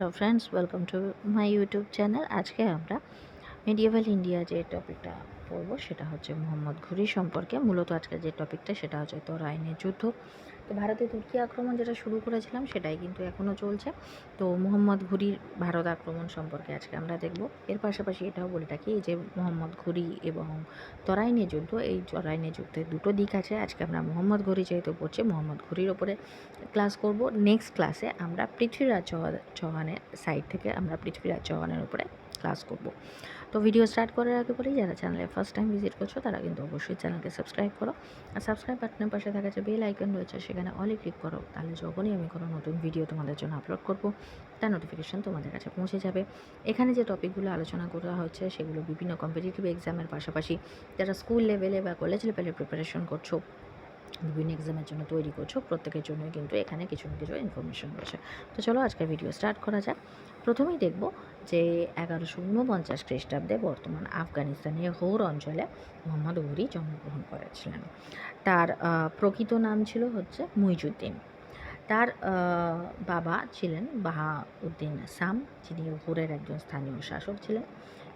Hello friends welcome to my YouTube channel আজকে আমরা মিডিয়েভাল India যে টপিকটা পড়ব, সেটা হচ্ছে মোহাম্মদ ঘুরি সম্পর্কে। মূলত আজকে যে টপিকটা সেটা হচ্ছে তোর আইনের যুদ্ধ। তো ভারতে তুর্কি আক্রমণ যেটা শুরু করেছিলাম সেটাই কিন্তু এখনও চলছে। তো মোহাম্মদ ঘুরির ভারত আক্রমণ সম্পর্কে আজকে আমরা দেখব। এর পাশাপাশি এটাও বলে রাখি যে মোহাম্মদ ঘুরি এবং তরাইনে যুদ্ধ, এই তরাইনের যুদ্ধের দুটো দিক আছে। আজকে আমরা মোহাম্মদ ঘুরি যেহেতু পড়ছি, মোহাম্মদ ঘুরির ওপরে ক্লাস করব। নেক্সট ক্লাসে আমরা পৃথ্বীরাজ চৌহান চৌহানের সাইড থেকে আমরা পৃথ্বীরাজ চৌহানের উপরে ক্লাস করব। তো ভিডিও স্টার্ট করার আগে বলি, যারা চ্যানেলে ফার্স্ট টাইম ভিজিট করছ, তারা কিন্তু অবশ্যই চ্যানেলকে সাবস্ক্রাইব করো। আর সাবস্ক্রাইব বাটনের পাশে থাকা যে বেল আইকন রয়েছে, সেখানে অলে ক্লিক করো। তাহলে যখনই আমি কোনো নতুন ভিডিও তোমাদের জন্য আপলোড করব, তার নোটিফিকেশান তোমাদের কাছে পৌঁছে যাবে। এখানে যে টপিকগুলো আলোচনা করা হচ্ছে, সেগুলো বিভিন্ন কম্পিটিটিভ এক্সামের পাশাপাশি যারা স্কুল লেভেলে বা কলেজ লেভেলে প্রিপারেশন করছ, বিভিন্ন এক্সামের জন্য তৈরি করছ, প্রত্যেকের জন্যই কিন্তু এখানে কিছু না কিছু ইনফরমেশন রয়েছে। তো চলো আজকের ভিডিও স্টার্ট করা যাক। প্রথমেই দেখব যে এগারোশো ঊনপঞ্চাশ খ্রিস্টাব্দে বর্তমান আফগানিস্তানের হৌর অঞ্চলে মোহাম্মদ ঘুরি জন্মগ্রহণ করেছিলেন। তার প্রকৃত নাম ছিল হচ্ছে মুইজুদ্দিন। তার বাবা ছিলেন বাহাউদ্দিন সাম, যিনি হুরের একজন স্থানীয় শাসক ছিলেন,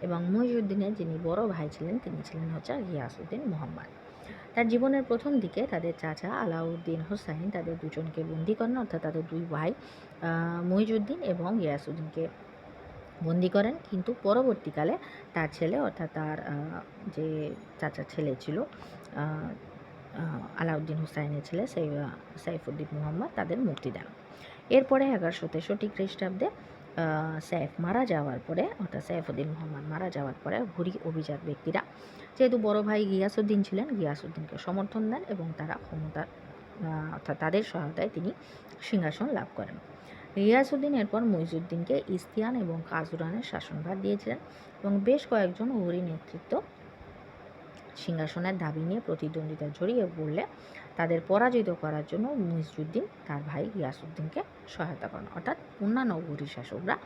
এবং মুইজুদ্দিনের যিনি বড় ভাই ছিলেন, তিনি ছিলেন হচ্ছে গিয়াসউদ্দিন মোহাম্মদ। তার জীবনের প্রথম দিকে তাদের চাচা আলাউদ্দিন হোসাইন তাদের দুজনকে বন্দি করেন, অর্থাৎ তাদের দুই ভাই মহিজুদ্দিন এবং গিয়াসুদ্দিনকে বন্দি করেন। কিন্তু পরবর্তীকালে তার ছেলে অর্থাৎ তার যে চাচার ছেলে ছিল আলাউদ্দিন হুসাইনের ছেলে সেই সাইফুদ্দিন মুহাম্মদ তাদের মুক্তি দেন। এরপরে এগারোশো তেষট্টি খ্রিস্টাব্দে সাইফ মারা যাওয়ার পরে, অর্থাৎ সাইফুদ্দিন মোহাম্মদ মারা যাওয়ার পরে ঘুরি অভিজাত ব্যক্তিরা, যেহেতু বড় ভাই গিয়াসুদ্দিন ছিলেন গিয়াসুদ্দিনকে সমর্থন দেন এবং তারা ক্ষমতার অর্থাৎ তাদের সহায়তায় তিনি সিংহাসন লাভ করেন। গিয়াসুদ্দিন এরপর মইজুদ্দিনকে ইস্তিয়ান এবং কাজুরানের শাসনভার দিয়েছিলেন এবং বেশ কয়েকজন হরি নেতৃত্ব সিংহাসনের দাবি নিয়ে প্রতিদ্বন্দ্বিতা জড়িয়ে পড়লে তাদের পরাজিত করার জন্য মুইজুদ্দিন তার ভাই গিয়াসুদ্দিনকে সহায়তা করেন। অর্থাৎ অন্যান্য গরি শাসকরা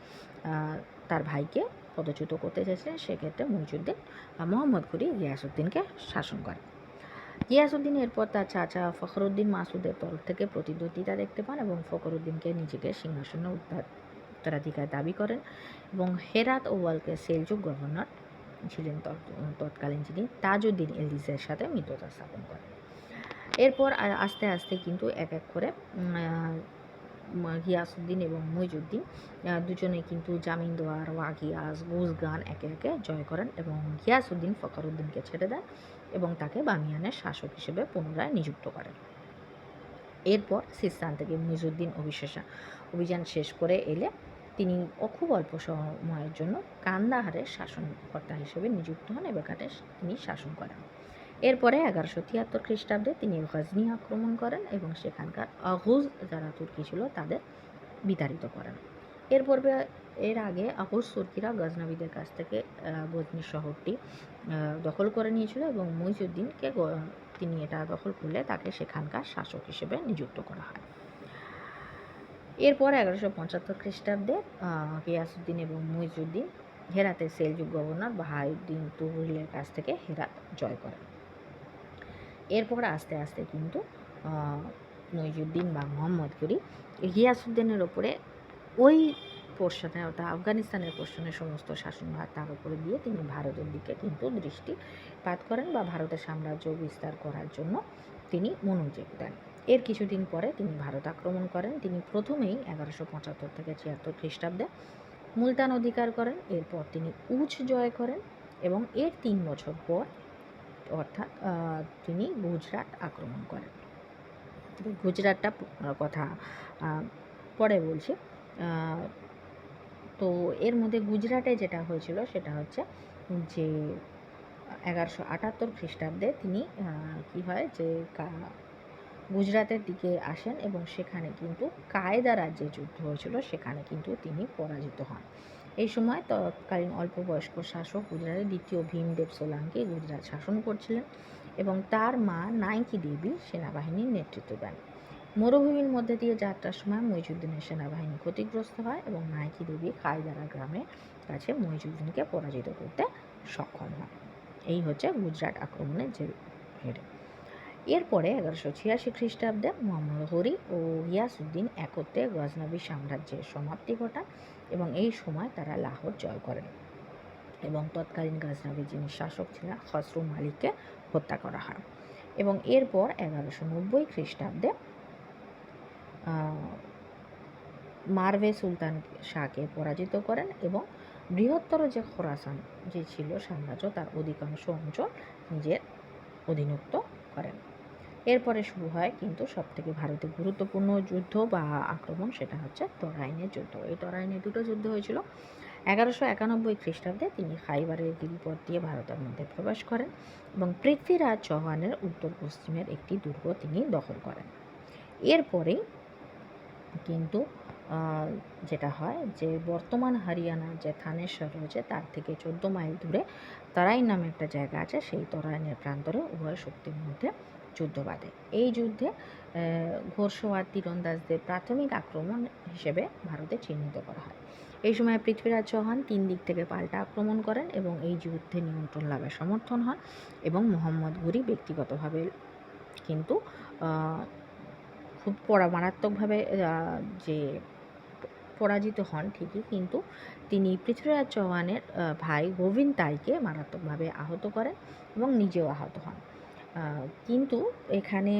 তার ভাইকে পদচ্যুত করতে চেয়েছিলেন। সেক্ষেত্রে মুইজুদ্দিন মোহাম্মদ ঘুরি গিয়াসুদ্দিনকে শাসন করেন। গিয়াসুদ্দিন এরপর তার চাচা ফখরুদ্দিন মাসুদের তরফ থেকে প্রতিদ্বন্দ্বিতা দেখতে পান এবং ফখরুদ্দিনকে নিজেকে সিংহাসনে উত্তরাধিকার দাবি করেন এবং হেরাত ওয়ালকে সেলজুক গভর্নর ছিলেন তৎকালীন যিনি তাজউদ্দিন এলদিসের সাথে মিত্রতা স্থাপন করেন। এরপর আস্তে আস্তে কিন্তু এক এক করে গিয়াসুদ্দিন এবং মইজুদ্দিন দুজনে কিন্তু জামিনদোয়ার ওয়াগিয়াস গুজগান একে একে জয় করেন এবং গিয়াসুদ্দিন ফখরুদ্দিনকে ছেড়ে দেন এবং তাকে বামিয়ানের শাসক হিসেবে পুনরায় নিযুক্ত করেন। এরপর সিস্তান থেকে মুইজুদ্দিন অবিশেষা অভিযান শেষ করে এলে তিনি খুব অল্প সময়ের জন্য কান্দাহারের শাসনকর্তা হিসেবে নিযুক্ত হন এবং তিনি শাসন করেন। এরপরে এগারোশো তিয়াত্তর খ্রিস্টাব্দে তিনি গজনি আক্রমণ করেন এবং সেখানকার আহুজ যারা তুর্কি ছিল, তাদের বিতাড়িত করেন। এর পূর্বে, এর আগে আহুজ তুর্কিরা গজনবীদের কাছ থেকে গজনি শহরটি দখল করে নিয়েছিল এবং মইজুদ্দিনকে তিনি এটা দখল করলে তাকে সেখানকার শাসক হিসেবে নিযুক্ত করা হয়। এরপর এগারোশো পঁচাত্তর খ্রিস্টাব্দে গিয়াসুদ্দিন এবং মইজুদ্দিন হেরাতের সেলযুগ গভর্নর বাহাউদ্দিন তুহিলের কাছ থেকে হেরাত জয় করেন। এরপর আস্তে আস্তে কিন্তু মইজুদ্দিন বা মোহাম্মদ করি গিয়াসুদ্দিনের ওপরে ওই পোর্শনে অর্থাৎ আফগানিস্তানের পোর্শনের সমস্ত শাসনভার তার উপরে দিয়ে তিনি ভারতের দিকে কিন্তু দৃষ্টিপাত করেন বা ভারতের সাম্রাজ্য বিস্তার করার জন্য তিনি মনোযোগ দেন। এর কিছুদিন পরে তিনি ভারত আক্রমণ করেন। তিনি প্রথমেই এগারোশো পঁচাত্তর থেকে ছিয়াত্তর খ্রিস্টাব্দে মুলতান অধিকার করেন। এরপর তিনি উচ জয় করেন এবং এর তিন বছর পর অর্থাৎ তিনি গুজরাট আক্রমণ করেন। গুজরাটটা কথা পরে বলছি। তো এর মধ্যে গুজরাটে যেটা হয়েছিল, সেটা হচ্ছে যে, এগারোশো আটাত্তর খ্রিস্টাব্দে তিনি কি হয় যে গুজরাটের দিকে আসেন এবং সেখানে কিন্তু কায়দা রাজ্যে যুদ্ধ হয়েছিল, সেখানে কিন্তু তিনি পরাজিত হন। এই সময় তৎকালীন অল্প বয়স্ক শাসক গুজরাটের দ্বিতীয় ভীমদেব সোলাঙ্কি গুজরাট শাসন করছিলেন এবং তার মা নাইকি দেবী সেনাবাহিনীর নেতৃত্ব দেন। মরুভূমির মধ্যে দিয়ে যাত্রার সময় মহিজুদ্দিনের সেনাবাহিনী ক্ষতিগ্রস্ত হয় এবং নাইকি দেবী খাইদারা গ্রামের কাছে মহিজুদ্দিনকে পরাজিত করতে সক্ষম হয় এই হচ্ছে গুজরাট আক্রমণের যে হেডে। এরপরে এগারোশো ছিয়াশি খ্রিস্টাব্দে মোহাম্মদ হরি ও গিয়াসুদ্দিন একত্রে গজনবী সাম্রাজ্যের সমাপ্তি ঘটান এবং এই সময় তারা লাহোর জয় করেন। এবং তৎকালীন গাজনাবির যিনি শাসক ছিলেন, খসরু মালিককে হত্যা করা হয়। এবং এরপর এগারোশো নব্বই খ্রিস্টাব্দে মার্ভে সুলতান শাহকে পরাজিত করেন এবং বৃহত্তর যে খোরাসান, যে ছিল সাম্রাজ্য, তার অধিকাংশ অঞ্চল নিজের অধীনস্থ করেন। এরপরে শুরু হয় কিন্তু সবথেকে ভারতে গুরুত্বপূর্ণ যুদ্ধ বা আক্রমণ সেটা হচ্ছে তরাইনের যুদ্ধ। এই তরাইনের দুটো যুদ্ধ হয়েছিল। এগারোশো একানব্বই খ্রিস্টাব্দে তিনি খাইবারের গিরিপথ দিয়ে ভারতের মধ্যে প্রবেশ করেন এবং পৃথ্বীরাজ চৌহানের উত্তর পশ্চিমের একটি দুর্গ তিনি দখল করেন। এরপরেই কিন্তু যেটা হয় যে বর্তমান হরিয়ানার যে থানেশ্বর রয়েছে তার থেকে চোদ্দ মাইল দূরে তরাইন নামে একটা জায়গা আছে, সেই তরাইনের প্রান্তরে উভয় শক্তির মধ্যে যুদ্ধ বাঁধে এই যুদ্ধে ঘোরসোয়ার তীরন্দাজদের প্রাথমিক আক্রমণ হিসেবে ভারতে চিহ্নিত করা হয়। এই সময় পৃথ্বীরাজ চৌহান তিন দিক থেকে পাল্টা আক্রমণ করেন এবং এই যুদ্ধে নিয়ন্ত্রণ লাভে সমর্থন হন এবং মোহাম্মদ ঘুরি ব্যক্তিগতভাবে কিন্তু খুব পড়া, মারাত্মকভাবে যে পরাজিত হন ঠিকই কিন্তু তিনি পৃথ্বীরাজ চৌহানের ভাই গোবিন্দ তাইকে মারাত্মকভাবে আহত করেন এবং নিজেও আহত হন। কিন্তু এখানে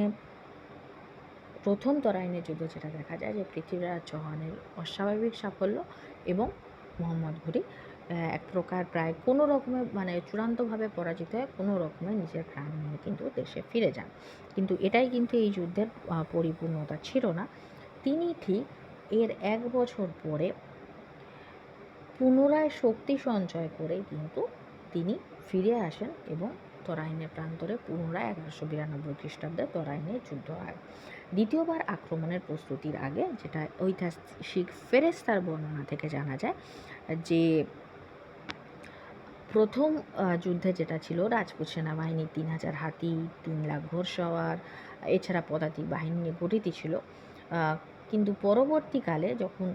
প্রথম তরাইনের যুদ্ধ যেটা দেখা যায় যে পৃথ্বীরাজ চৌহানের অস্বাভাবিক সাফল্য এবং মোহাম্মদ ঘুরি এক প্রকার প্রায় কোনো রকমে মানে চূড়ান্তভাবে পরাজিত হয়ে কোনো রকমে নিজের প্রাণ নিয়ে কিন্তু দেশে ফিরে যান। কিন্তু এটাই কিন্তু এই যুদ্ধের পরিপূর্ণতা ছিল না। তিনি ঠিক এর এক বছর পরে পুনরায় শক্তি সঞ্চয় করে কিন্তু তিনি ফিরে আসেন এবং তরাইনের প্রান্তরে পুনরায় এগারোশো বিরানব্বই খ্রিস্টাব্দে তরাইনের যুদ্ধ হয়। দ্বিতীয়বার আক্রমণের প্রস্তুতির আগে, যেটা ঐতিহাসিক ফেরেস্তার বর্ণনা থেকে জানা যায় যে, প্রথম যুদ্ধে যেটা ছিল, রাজপুত সেনাবাহিনী তিন হাজার হাতি, তিন লাখ ঘোড়সওয়ার এছাড়া পদাতিক বাহিনী নিয়ে গঠিত ছিল। কিন্তু পরবর্তীকালে যখন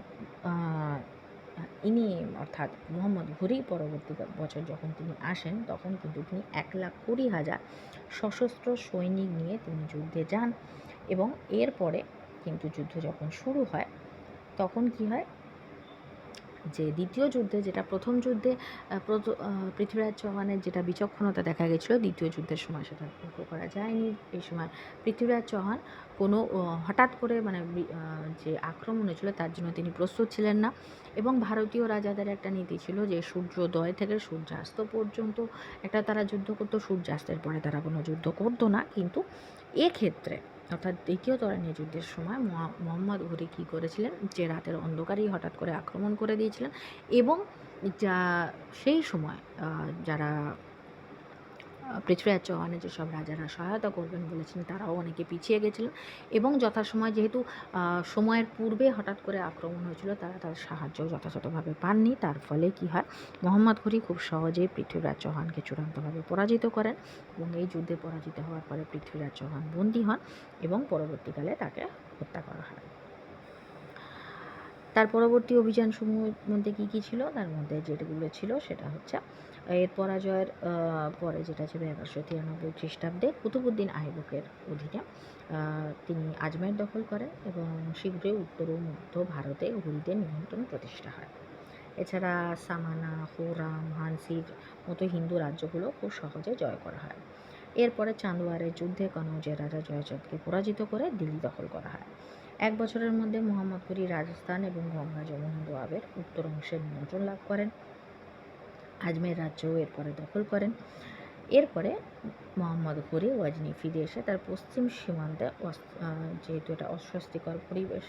ইনি অর্থাৎ মোহাম্মদ ঘুরি পরবর্তী বছর যখন তিনি আসেন, তখন কিন্তু তিনি এক লাখ কুড়ি হাজার সশস্ত্র সৈনিক নিয়ে তিনি যুদ্ধে যান এবং এরপরে কিন্তু যুদ্ধ যখন শুরু হয়, তখন কি হয়? যে দ্বিতীয় যুদ্ধে, যেটা প্রথম যুদ্ধে পৃথ্বীরাজ চৌহানের যেটা বিচক্ষণতা দেখা গেছিল, দ্বিতীয় যুদ্ধের সময় সেটা লক্ষ্য করা যায়নি। এই সময় পৃথ্বীরাজ চৌহান কোনো হঠাৎ করে মানে যে আক্রমণ হয়েছিল তার জন্য তিনি প্রস্তুত ছিলেন না এবং ভারতীয় রাজাদের একটা নীতি ছিল যে সূর্যোদয় থেকে সূর্যাস্ত পর্যন্ত একটা তারা যুদ্ধ করতো, সূর্যাস্তের পরে তারা কোনো যুদ্ধ করতো না। কিন্তু এক্ষেত্রে অর্থাৎ দ্বিতীয় তরণীয় যুদ্ধের সময়। মোহাম্মদ ঘুরি কী করেছিলেন? যে রাতের অন্ধকারেই হঠাৎ করে আক্রমণ করে দিয়েছিলেন। এবং যা, সেই সময় যারা পৃথ্বীরাজ চৌহানের যেসব রাজারা সহায়তা করবেন বলেছেন, তারাও অনেকে পিছিয়ে গেছিলেন এবং যথাসময় যেহেতু সময়ের পূর্বে হঠাৎ করে আক্রমণ হয়েছিল, তারা তার সাহায্য যথাযথভাবে পাননি। তার ফলে কি হয়, মোহাম্মদ ঘুরি খুব সহজেই পৃথ্বীরাজ চৌহানকে চূড়ান্তভাবে পরাজিত করেন এবং এই যুদ্ধে পরাজিত হওয়ার পরে পৃথ্বীরাজ চৌহান বন্দী হন এবং পরবর্তীকালে তাকে হত্যা করা হয়। তার পরবর্তী অভিযানসমূহের মধ্যে কী কী ছিল? তার মধ্যে যেগুলো ছিল সেটা হচ্ছে, এর পরাজয়ের পরে যেটা ছিল এগারোশো তিরানব্বই খ্রিস্টাব্দে কুতুবুদ্দিন আইবকের অধীনে তিনি আজমের দখল করেন এবং শীঘ্রই উত্তর ও মধ্য ভারতে ঘুরিতে নিয়ন্ত্রণ প্রতিষ্ঠা হয়। এছাড়া সামানা হোরাম হানসির মতো হিন্দু রাজ্যগুলো খুব সহজে জয় করা হয়। এরপরে চান্দোয়ারের যুদ্ধে কনৌজের রাজা জয়চাঁদকে পরাজিত করে দিল্লি দখল করা হয়। এক বছরের মধ্যে মোহাম্মদ ঘুরি রাজস্থান এবং গঙ্গা যমুনা দোয়াবের উত্তর অংশের নিয়ন্ত্রণ লাভ করেন। আজমের রাজ্যও এরপরে দখল করেন। এরপরে মোহাম্মদ ঘুরি ওয়াজনি ফিরে এসে তার পশ্চিম সীমান্তে যেহেতু এটা অস্বস্তিকর পরিবেশ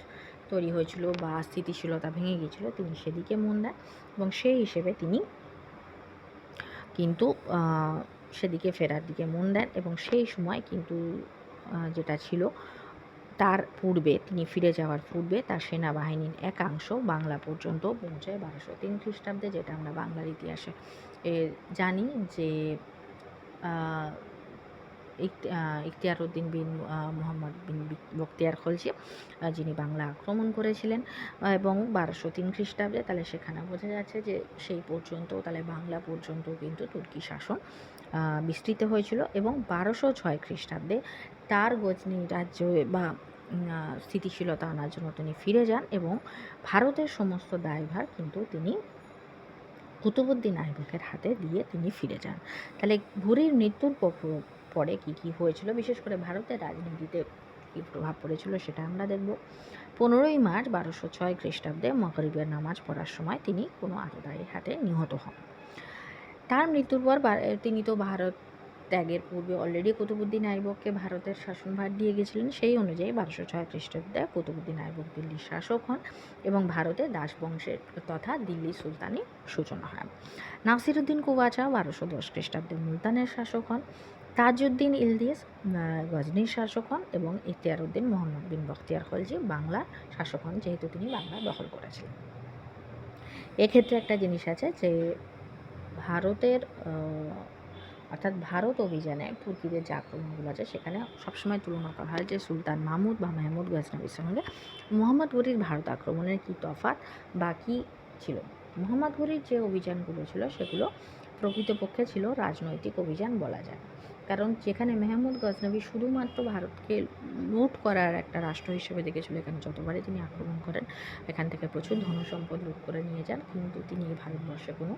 তৈরি হয়েছিল বা স্থিতিশীলতা ভেঙে গিয়েছিল, তিনি সেদিকে মন দেন এবং সেই হিসেবে তিনি কিন্তু সেদিকে ফেরার দিকে মন দেন এবং সেই সময় কিন্তু যেটা ছিল তার পূর্বে, তিনি ফিরে যাওয়ার পূর্বে তার সেনাবাহিনীর একাংশ বাংলা পর্যন্ত পৌঁছায় বারোশো তিন খ্রিস্টাব্দে, যেটা আমরা বাংলার ইতিহাসে জানি যে ইখতিয়ার উদ্দিন বিন মোহাম্মদ বিন বক্তিয়ার খলজি যিনি বাংলা আক্রমণ করেছিলেন এবং বারোশো তিন খ্রিস্টাব্দে তাহলে সেখানে বোঝা যাচ্ছে যে সেই পর্যন্ত, তাহলে বাংলা পর্যন্ত কিন্তু তুর্কি শাসন বিস্তৃত হয়েছিল এবং বারোশো ছয় খ্রিস্টাব্দে তার গজনি রাজ্য বা স্থিতিশীলতা আনার জন্য তিনি ফিরে যান এবং ভারতের সমস্ত দায়ভার কিন্তু তিনি কুতুবুদ্দিন আইবকের হাতে দিয়ে তিনি ফিরে যান। তাহলে ঘুরির মৃত্যুর পরে কি কি হয়েছিল? বিশেষ করে ভারতের রাজনীতিতে কী প্রভাব পড়েছিল সেটা আমরা দেখব। পনেরোই মার্চ বারোশো ছয় খ্রিস্টাব্দে মগরিবের নামাজ পড়ার সময় তিনি কোনো আততায়ীর হাতে নিহত হন। তার মৃত্যুর পর তিনি তো ভারত ত্যাগের পূর্বে অলরেডি কুতুবুদ্দিন আইবককে ভারতের শাসনভার দিয়ে গেছিলেন, সেই অনুযায়ী বারোশো ছয় খ্রিস্টাব্দে কুতুবুদ্দিন আইবক দিল্লির শাসক হন এবং ভারতে দাসবংশের তথা দিল্লি সুলতানি সূচনা হয়। নাসিরুদ্দিন কুবাচা বারোশো দশ খ্রিস্টাব্দে মুলতানের শাসক হন, তাজউদ্দিন ইলদিস গজনীর শাসক হন এবং ইখতিয়ার উদ্দিন মোহাম্মদ বিন বখতিয়ার খলজি বাংলার শাসক হন, যেহেতু তিনি বাংলা দখল করেছিলেন। এক্ষেত্রে একটা জিনিস আছে যে, ভারতের অর্থাৎ ভারত অভিযানে তুর্কিদের যে আক্রমণগুলো আছে, সেখানে সবসময় তুলনা করা হয় যে সুলতান মাহমুদ বা মেহমুদ গজনবীর সঙ্গে মোহাম্মদ গরির ভারত আক্রমণের কী তফাত বা কী ছিল? মোহাম্মদ গরির যে অভিযানগুলো ছিল, সেগুলো প্রকৃতপক্ষে ছিল রাজনৈতিক অভিযান বলা যায়। কারণ যেখানে মেহমুদ গজনবী শুধুমাত্র ভারতকে লুট করার একটা রাষ্ট্র হিসেবে দেখেছিল এখানে যতবারই তিনি আক্রমণ করেন এখান থেকে প্রচুর ধনসম্পদ লুট করে নিয়ে যান কিন্তু তিনি এই ভারতবর্ষে কোনো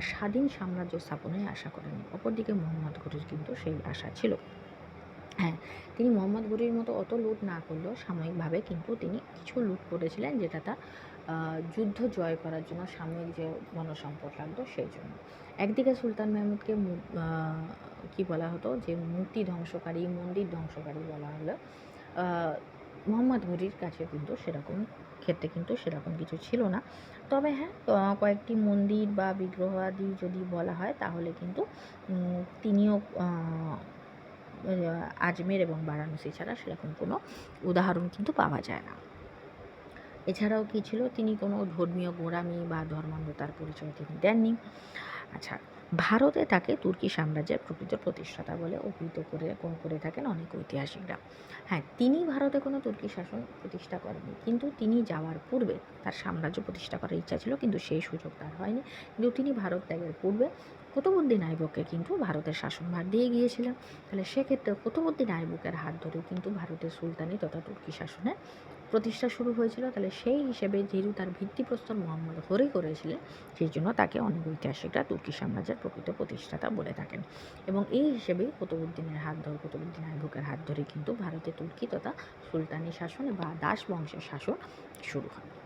স্বাধীন সাম্রাজ্য স্থাপনের আশা করেননি। অপরদিকে মোহাম্মদ ঘুরির কিন্তু সেই আশা ছিল। হ্যাঁ তিনি মোহাম্মদ ঘুরির মতো অত লুট না করলেও সাময়িকভাবে কিন্তু তিনি কিছু লুট করেছিলেন যেটা আহ, যুদ্ধ জয় করার জন্য সাময়িক যে ধনসম্পদ লাগতো সেই জন্য। একদিকে সুলতান মেহমুদকে কি বলা হতো? যে মূর্তি ধ্বংসকারী, মন্দির ধ্বংসকারী বলা হলো। মোহাম্মদ ঘুরির কাছে কিন্তু সেরকম ক্ষেত্রে কিন্তু সেরকম কিছু ছিল না। তবে হ্যাঁ কয়েকটি মন্দির বা বিগ্রহ আদি যদি বলা হয়, তাহলে কিন্তু তিনিও আজমের এবং বারাণসী ছাড়া সেরকম কোনো উদাহরণ কিন্তু পাওয়া যায় না। এছাড়াও কী ছিল? তিনি কোনো ধর্মীয় গোঁড়ামি বা ধর্মান্ধতার পরিচয় তিনি দেননি। আচ্ছা ভারতে তাকে তুর্কি সাম্রাজ্যের প্রকৃত প্রতিষ্ঠাতা বলে অভিহিত করে করে থাকেন অনেক ঐতিহাসিকরা। হ্যাঁ তিনি ভারতে কোনো তুর্কি শাসন প্রতিষ্ঠা করেননি। কিন্তু তিনি যাওয়ার পূর্বে তার সাম্রাজ্য প্রতিষ্ঠা করার ইচ্ছা ছিল, কিন্তু সেই সুযোগ তার হয়নি। কিন্তু তিনি ভারত ত্যাগের পূর্বে কুতুবুদ্দিন আইবককে কিন্তু ভারতের শাসনভার দিয়ে গিয়েছিলেন। তাহলে সেক্ষেত্রে কুতুবুদ্দিন আইবকের হাত ধরেও কিন্তু ভারতের সুলতানি তথা তুর্কি শাসনের প্রতিষ্ঠা শুরু হয়েছিল, তাহলে সেই হিসেবে যেহেতু তার ভিত্তিপ্রস্তর মোহাম্মদ হরি করেছিলেন, সেই জন্য তাকে অনেক ঐতিহাসিকরা তুর্কি সাম্রাজ্যের প্রকৃত প্রতিষ্ঠাতা বলে থাকেন। এবং এই হিসেবে কুতুবুদ্দিনের হাত ধরে কুতুবুদ্দিন আইবকের হাত ধরে কিন্তু ভারতে তুর্কি তথা সুলতানি শাসন বা দাস বংশের শাসন শুরু হয়।